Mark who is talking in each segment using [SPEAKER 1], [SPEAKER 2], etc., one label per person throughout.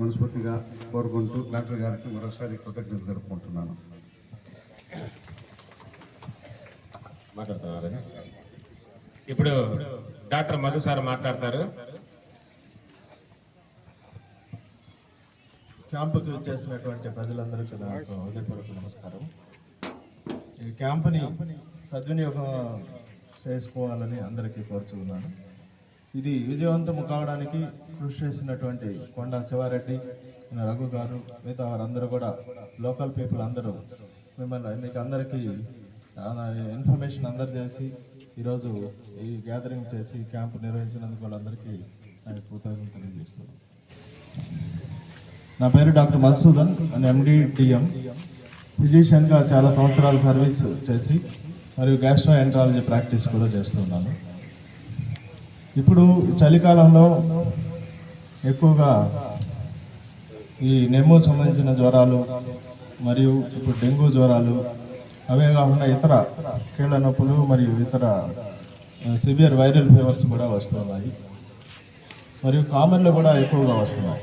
[SPEAKER 1] మనస్ఫూర్తిగా కోరుకుంటూ డాక్టర్ గారికి మరొకసారి కృతజ్ఞతలు జరుపుకుంటున్నాను
[SPEAKER 2] మాట్లాడుతున్నారు ఇప్పుడు డాక్టర్ మధు సార్ మాట్లాడతారు.
[SPEAKER 3] క్యాంపుకి వచ్చేసినటువంటి ప్రజలందరికీ నా యొక్క హృదయపూర్వక నమస్కారం. ఈ క్యాంపుని సద్వినియోగం చేసుకోవాలని అందరికీ కోరుచున్నాను. ఇది విజయవంతం కావడానికి కృషి చేసినటువంటి కొండ శివారెడ్డి రఘు గారు మిగతా వారందరూ కూడా లోకల్ పీపుల్ అందరూ మిమ్మల్ని మీకు అందరికీ ఇన్ఫర్మేషన్ అందజేసి ఈరోజు ఈ గ్యాదరింగ్ చేసి క్యాంప్ నిర్వహించినందుకు వాళ్ళందరికీ నా కృతజ్ఞతలు తెలియజేస్తున్నాను. నా పేరు డాక్టర్ మధుసూదన్ నేను ఎండిడిఎం ఫిజిషియన్గా చాలా సంవత్సరాలు సర్వీస్ చేసి మరియు గ్యాస్ట్రో ఎంట్రాలజీ ప్రాక్టీస్ కూడా చేస్తున్నాను ఇప్పుడు చలికాలంలో ఎక్కువగా ఈ నెమ్ము సంబంధించిన జ్వరాలు మరియు ఇప్పుడు డెంగ్యూ జ్వరాలు అవే కాకుండా ఇతర కీళ్ళ నొప్పులు మరియు ఇతర సివియర్ వైరల్ ఫీవర్స్ కూడా వస్తున్నాయి. మరియు కామన్లు కూడా ఎక్కువగా వస్తున్నాయి.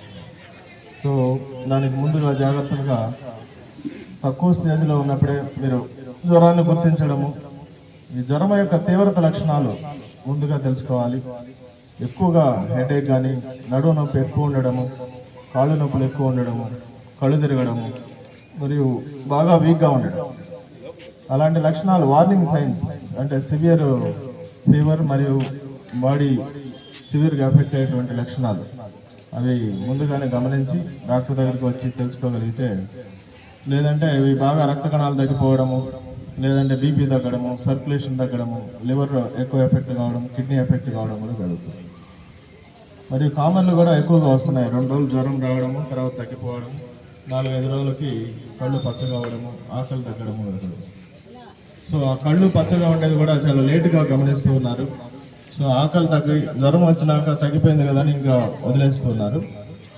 [SPEAKER 3] సో దానికి ముందుగా జాగ్రత్తగా తక్కువ స్టేజ్లో ఉన్నప్పుడే మీరు జ్వరాన్ని గుర్తించడము ఈ జ్వరం యొక్క తీవ్రత లక్షణాలు ముందుగా తెలుసుకోవాలి. ఎక్కువగా హెడేక్ కానీ నడువు నొప్పి ఎక్కువ ఉండడము కాళ్ళు నొప్పులు ఎక్కువ ఉండడము కళ్ళు తిరగడము మరియు బాగా వీక్గా ఉండడం. అలాంటి లక్షణాలు వార్నింగ్ సైన్స్ అంటే సివియర్ ఫీవర్ మరియు బాడీ సివియర్గా ఎఫెక్ట్ అయ్యేటువంటి లక్షణాలు. అవి ముందుగానే గమనించి డాక్టర్ దగ్గరికి వచ్చి తెలుసుకోగలిగితే లేదంటే ఇవి బాగా రక్త కణాలు తగ్గిపోవడము లేదంటే బీపీ తగ్గడము సర్క్యులేషన్ తగ్గడము లివర్ ఎక్కువ ఎఫెక్ట్ కావడం కిడ్నీ ఎఫెక్ట్ కావడం కూడా జరుగుతుంది. మరియు కామన్లు కూడా ఎక్కువగా వస్తున్నాయి. రెండు రోజులు జ్వరం రావడము తర్వాత తగ్గిపోవడం నాలుగైదు రోజులకి కళ్ళు పచ్చగావడము ఆకలి తగ్గడము జరుగుతుంది. సో ఆ కళ్ళు పచ్చగా ఉండేది కూడా చాలా లేటుగా గమనిస్తూ ఉన్నారు. సో ఆకలి తగ్గి జ్వరం వచ్చినాక తగ్గిపోయింది కదా అని ఇంకా వదిలేస్తున్నారు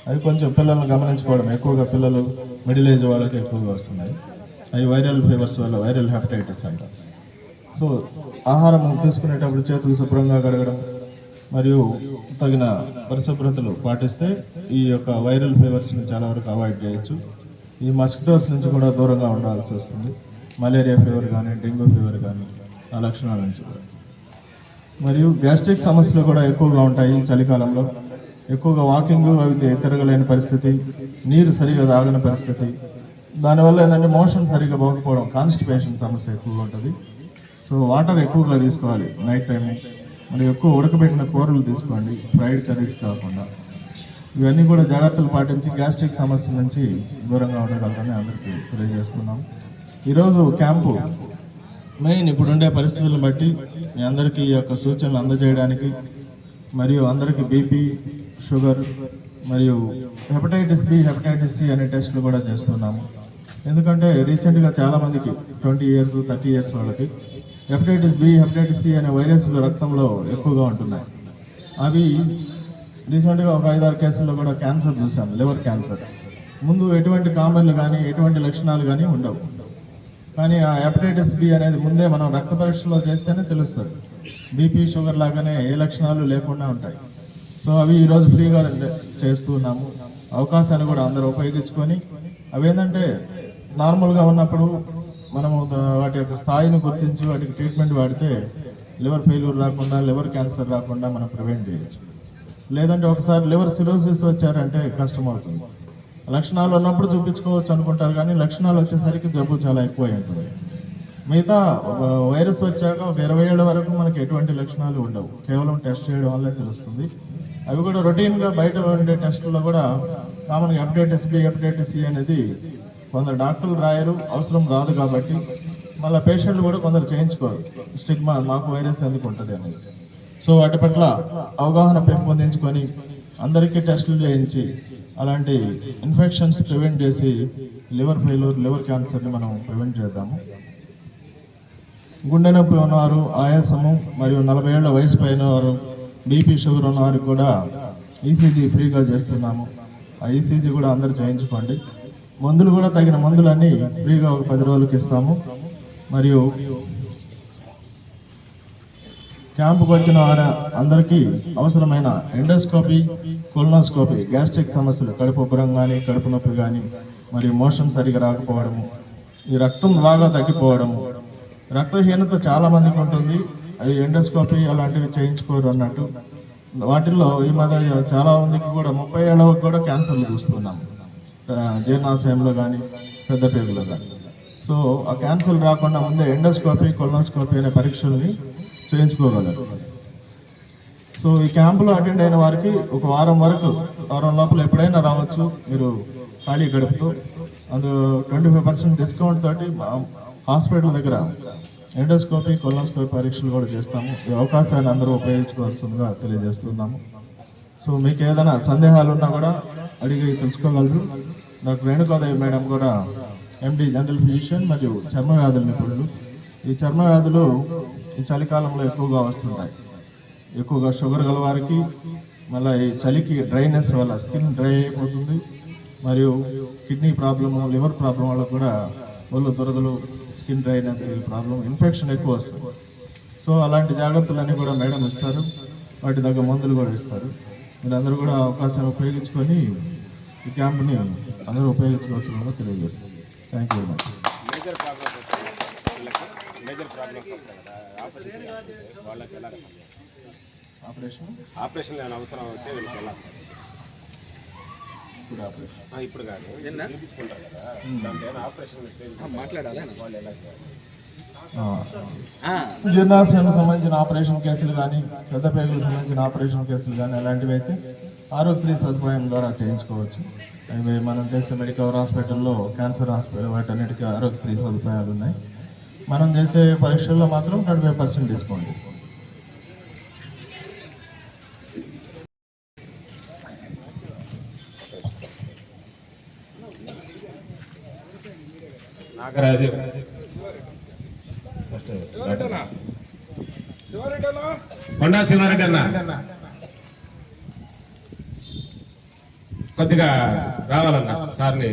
[SPEAKER 3] అవి కొంచెం పిల్లల్ని గమనించుకోవడం ఎక్కువగా పిల్లలు మిడిల్ ఏజ్ వాళ్ళకి ఎక్కువగా వస్తున్నాయి. అవి వైరల్ ఫీవర్స్ వల్ల వైరల్ హెపటైటిస్ అంట. సో ఆహారం తీసుకునేటప్పుడు చేతులు శుభ్రంగా కడగడం మరియు తగిన పరిశుభ్రతలు పాటిస్తే ఈ యొక్క వైరల్ ఫీవర్స్ని చాలా వరకు అవాయిడ్ చేయొచ్చు. ఈ మస్కిటోస్ నుంచి కూడా దూరంగా ఉండాల్సి వస్తుంది. మలేరియా ఫీవర్ కానీ డెంగ్యూ ఫీవర్ కానీ ఆ లక్షణాల నుంచి కూడా. మరియు గ్యాస్ట్రిక్ సమస్యలు కూడా ఎక్కువగా ఉంటాయి ఈ చలికాలంలో. ఎక్కువగా వాకింగ్ అవి తిరగలేని పరిస్థితి నీరు సరిగా తాగని పరిస్థితి దానివల్ల ఏంటంటే మోషన్ సరిగ్గా పోకపోవడం కాన్స్టిపేషన్ సమస్య ఎక్కువగా ఉంటుంది. సో వాటర్ ఎక్కువగా తీసుకోవాలి నైట్ టైం మరి ఎక్కువ ఉడకబెట్టిన కూరలు తీసుకోండి ఫ్రైడ్ కర్రీస్ కాకుండా. ఇవన్నీ కూడా జాగ్రత్తలు పాటించి గ్యాస్ట్రిక్ సమస్య నుంచి దూరంగా ఉండగలరని అందరికీ తెలియజేస్తున్నాం. ఈరోజు క్యాంపు మెయిన్ ఇప్పుడుండే పరిస్థితులను బట్టి మీ అందరికీ ఈ యొక్క సూచనలు అందజేయడానికి మరియు అందరికీ బీపీ షుగర్ మరియు హెపటైటిస్ బి హెపటైటిస్ సి అనే టెస్టులు కూడా చేస్తున్నాము. ఎందుకంటే రీసెంట్గా చాలామందికి ట్వంటీ ఇయర్స్ థర్టీ ఇయర్స్ వాళ్ళకి హెపటైటిస్ బి హెపటైటిస్ సి అనే వైరస్లు రక్తంలో ఎక్కువగా ఉంటున్నాయి. అవి రీసెంట్గా ఒక ఐదారు కేసుల్లో కూడా క్యాన్సర్ చూశాను లివర్ క్యాన్సర్. ముందు ఎటువంటి కామన్లు కానీ ఎటువంటి లక్షణాలు కానీ ఉండవు. కానీ ఆ హెపటైటిస్ బి అనేది ముందే మనం రక్త పరీక్షలో చేస్తేనే తెలుస్తుంది. బీపీ షుగర్ లాగానే ఏ లక్షణాలు లేకుండా ఉంటాయి. సో అవి ఈరోజు ఫ్రీగా చేస్తున్నాము అవకాశాన్ని కూడా అందరూ ఉపయోగించుకొని అవి ఏంటంటే నార్మల్గా ఉన్నప్పుడు మనము వాటి యొక్క స్థాయిని గుర్తించి వాటికి ట్రీట్మెంట్ వాడితే లివర్ ఫెయిల్యూర్ రాకుండా లివర్ క్యాన్సర్ రాకుండా మనం ప్రివెంట్ చేయొచ్చు. లేదంటే ఒకసారి లివర్ సిరోసిస్ వచ్చారంటే కష్టం అవుతుంది లక్షణాలు ఉన్నప్పుడు చూపించుకోవచ్చు అనుకుంటారు కానీ లక్షణాలు వచ్చేసరికి జబ్బు చాలా ఎక్కువ ఉంటుంది. మిగతా వైరస్ వచ్చాక ఒక ఇరవై ఏళ్ళ వరకు మనకి ఎటువంటి లక్షణాలు ఉండవు. కేవలం టెస్ట్ చేయడం వల్లే తెలుస్తుంది. అవి కూడా రొటీన్గా బయట ఉండే టెస్టుల్లో కూడా కామన్గా హెపటైటిస్ బి హెపటైటిస్ సి అనేది కొందరు డాక్టర్లు రాయరు అవసరం రాదు కాబట్టి మళ్ళీ పేషెంట్లు కూడా కొందరు చేయించుకోరు. స్టిగ్మా మాకు వైరస్ ఎందుకు ఉంటుంది అనేసి. సో వాటి పట్ల అవగాహన పెంపొందించుకొని అందరికీ టెస్టులు చేయించి అలాంటి ఇన్ఫెక్షన్స్ ప్రివెంట్ చేసి లివర్ ఫెయిల్యూర్ లివర్ క్యాన్సర్ని మనం ప్రివెంట్ చేద్దాము. గుండె నొప్పి ఉన్నవారు ఆయాసము మరియు నలభై ఏళ్ళ వయసు పైన వారు బీపీ షుగర్ ఉన్నవారు కూడా ఈసీజీ ఫ్రీగా చేస్తున్నాము. ఆ ఈసీజీ కూడా అందరు చేయించుకోండి. మందులు కూడా తగిన మందులన్నీ ఫ్రీగా ఒక పది రోజులకి ఇస్తాము. మరియు క్యాంపుకు వచ్చిన వారి అందరికీ అవసరమైన ఎండోస్కోపీ కొలనోస్కోపీ గ్యాస్ట్రిక్ సమస్యలు కడుపు ఉబ్బరం కానీ కడుపు నొప్పి కానీ మరియు మోషన్ సరిగా రాకపోవడము ఈ రక్తం బాగా తగ్గిపోవడము రక్తహీనత చాలా మందికి ఉంటుంది. అది ఎండోస్కోపీ అలాంటివి చేయించుకోరు అన్నట్టు. వాటిల్లో ఈ మధ్య చాలా మందికి కూడా ముప్పై ఏళ్ళకి కూడా క్యాన్సర్లు చూస్తున్నాము జీర్ణాశయంలో కానీ పెద్ద పేగులో కానీ సో ఆ క్యాన్సర్ రాకుండా ముందే ఎండోస్కోపీ కొలనోస్కోపీ అనే పరీక్షల్ని చేయించుకోగలరు. సో ఈ క్యాంపులో అటెండ్ అయిన వారికి ఒక వారం వరకు వారం లోపల ఎప్పుడైనా రావచ్చు మీరు ఖాళీ గడుపుతూ. అందు ట్వంటీ ఫైవ్ పర్సెంట్ డిస్కౌంట్ తోటి హాస్పిటల్ దగ్గర ఎండోస్కోపీ కొలనోస్కోపీ పరీక్షలు కూడా చేస్తాము. ఈ అవకాశాన్ని అందరూ ఉపయోగించుకోవాల్సిందిగా తెలియజేస్తున్నాము. సో మీకు ఏదైనా సందేహాలు ఉన్నా కూడా అడిగి తెలుసుకోగలరు. డాక్టర్ రేణుకోదయ్య మేడం కూడా ఎండి జనరల్ ఫిజిషియన్ మరియు చర్మ వ్యాధుల నిపుణులు. ఈ చర్మ వ్యాధులు ఈ చలికాలంలో ఎక్కువగా వస్తుంటాయి. ఎక్కువగా షుగర్ గల వారికి మళ్ళీ ఈ చలికి డ్రైనెస్ వల్ల స్కిన్ డ్రై అయిపోతుంది. మరియు కిడ్నీ ప్రాబ్లము లివర్ ప్రాబ్లం వల్ల కూడా ఒళ్ళు దురదలు స్కిన్ డ్రైనెస్ ప్రాబ్లం ఇన్ఫెక్షన్ ఎక్కువ వస్తుంది. సో అలాంటి జాగ్రత్తలన్నీ కూడా మేడం ఇస్తారు. వాటి దగ్గర మందులు కూడా ఇస్తారు. మీరందరూ కూడా అవకాశాన్ని ఉపయోగించుకొని ఈ క్యాంప్ని అందరూ ఉపయోగించుకోవాల్సిందిగా తెలియజేస్తారు thank you very much
[SPEAKER 2] major problems major problems వస్తాయి కదా. ఆపరేషన్ వాళ్ళకి ఎలా
[SPEAKER 3] ఆపరేషన్
[SPEAKER 2] ఆపరేషన్ ఏమైనా అవసరం అయితే వీళ్ళకి ఎలా
[SPEAKER 3] ఇప్పుడు ఆపరేషన్
[SPEAKER 2] ఇప్పుడు కాదు. చూపించుకుంటారు కదా. దాంట్లో ఏమైనా ఆపరేషన్ మాట్లాడాలి వాళ్ళు ఎలా
[SPEAKER 3] జీర్ణాశయం సంబంధించిన ఆపరేషన్ కేసులు కానీ పెద్ద పేగులకు సంబంధించిన ఆపరేషన్ కేసులు కానీ అలాంటివి అయితే ఆరోగ్యశ్రీ సదుపాయం ద్వారా చేయించుకోవచ్చు. ఇవి మనం చేసే మెడికల్ హాస్పిటల్లో క్యాన్సర్ హాస్పిటల్ వాటన్నిటికీ ఆరోగ్యశ్రీ సదుపాయాలు ఉన్నాయి. మనం చేసే పరీక్షల్లో మాత్రం ఫైవ్ పర్సెంట్ డిస్కౌంట్ ఇస్తాం.
[SPEAKER 2] నాగరాజు. కొండా శివారెడ్డి అన్న. కొద్దిగా రావాలన్న సార్ని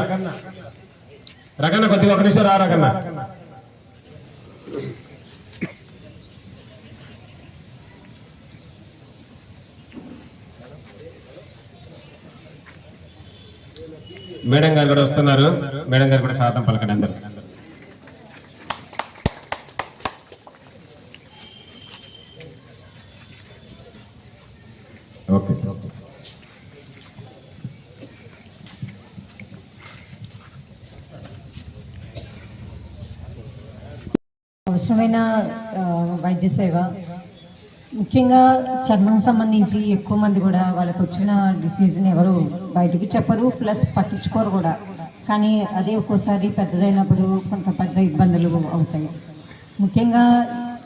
[SPEAKER 2] రగన్న. రగన్న కొద్దిగా ఒక నిమిషం రా రగన్న. మేడం గారు కూడా వస్తున్నారు. మేడం గారు కూడా సాధం పలకండి అందరు
[SPEAKER 4] అవసరమైన వైద్య సేవ. ముఖ్యంగా చర్మం సంబంధించి ఎక్కువ మంది కూడా వాళ్ళకి వచ్చిన డిసీజ్ని ఎవరు బయటికి చెప్పరు ప్లస్ పట్టించుకోరు కూడా. కానీ అదే ఒక్కోసారి పెద్దదైనప్పుడు కొంత పెద్ద ఇబ్బందులు అవుతాయి. ముఖ్యంగా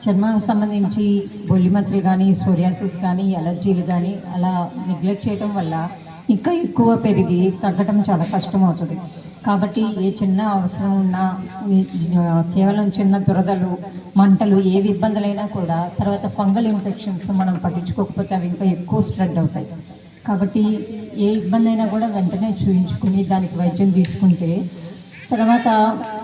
[SPEAKER 4] చర్మం సంబంధించి బొల్లి మచ్చలు కానీ సోరియాసిస్ కానీ ఎలర్జీలు కానీ అలా నెగ్లెక్ట్ చేయడం వల్ల ఇంకా ఎక్కువ పెరిగి తగ్గడం చాలా కష్టం అవుతుంది కాబట్టి ఏ చిన్న అవసరం ఉన్నా కేవలం చిన్న దురదలు మంటలు ఏవి ఇబ్బందులైనా కూడా తర్వాత ఫంగల్ ఇన్ఫెక్షన్స్ మనం పట్టించుకోకపోతే అవి ఇంకా ఎక్కువ స్ప్రెడ్ అవుతాయి. కాబట్టి ఏ ఇబ్బంది అయినా కూడా వెంటనే చూయించుకుని దానికి వైద్యం తీసుకుంటే తర్వాత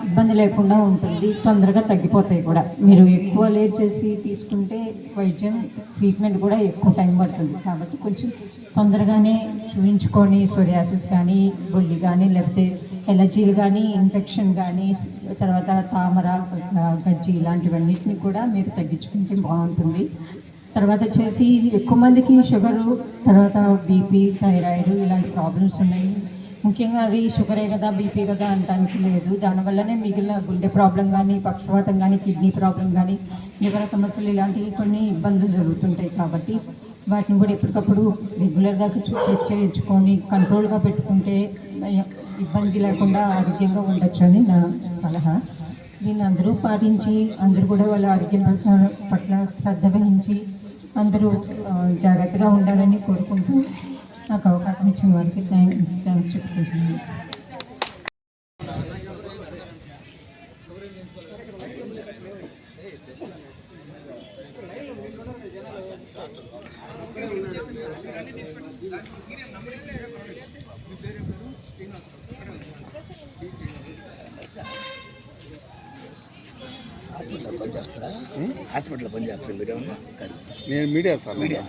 [SPEAKER 4] ఇబ్బంది లేకుండా ఉంటుంది తొందరగా తగ్గిపోతాయి కూడా. మీరు ఎక్కువ లేట్ చేసి తీసుకుంటే వైద్యం ట్రీట్మెంట్ కూడా ఎక్కువ టైం పడుతుంది. కాబట్టి కొంచెం తొందరగానే చూయించుకొని సోరియాసిస్ కానీ బొల్లి కానీ లేకపోతే ఎలర్జీలు కానీ ఇన్ఫెక్షన్ కానీ తర్వాత తామర గజ్జి ఇలాంటివన్నిటిని కూడా మీరు తగ్గించుకుంటే బాగుంటుంది. తర్వాత వచ్చేసి ఎక్కువ మందికి షుగరు తర్వాత బీపీ థైరాయిడ్ ఇలాంటి ప్రాబ్లమ్స్ ఉన్నాయి. ముఖ్యంగా అవి షుగరే కదా బీపీ కదా అనడానికి లేదు. దానివల్లనే మిగిలిన గుండె ప్రాబ్లం కానీ పక్షవాతం కానీ కిడ్నీ ప్రాబ్లం కానీ లివర సమస్యలు ఇలాంటివి కొన్ని ఇబ్బందులు జరుగుతుంటాయి కాబట్టి వాటిని కూడా ఎప్పటికప్పుడు రెగ్యులర్గా చెక్ చేయించుకొని కంట్రోల్గా పెట్టుకుంటే ఇబ్బంది లేకుండా ఆరోగ్యంగా ఉండొచ్చు అని నా సలహా. దీన్ని అందరూ పాటించి అందరూ కూడా వాళ్ళ ఆరోగ్యం పట్ల పట్ల శ్రద్ధ వహించి అందరూ జాగ్రత్తగా ఉండాలని కోరుకుంటూ నాకు అవకాశం ఇచ్చిన వారికి థ్యాంక్ థ్యాంక్స్ చెప్పుకుంటున్నాను.
[SPEAKER 5] హాస్పిటల్లో పనిచేస్తారు మీరు ఏమన్నా
[SPEAKER 2] నేను మీడియా సార్. మీడియా.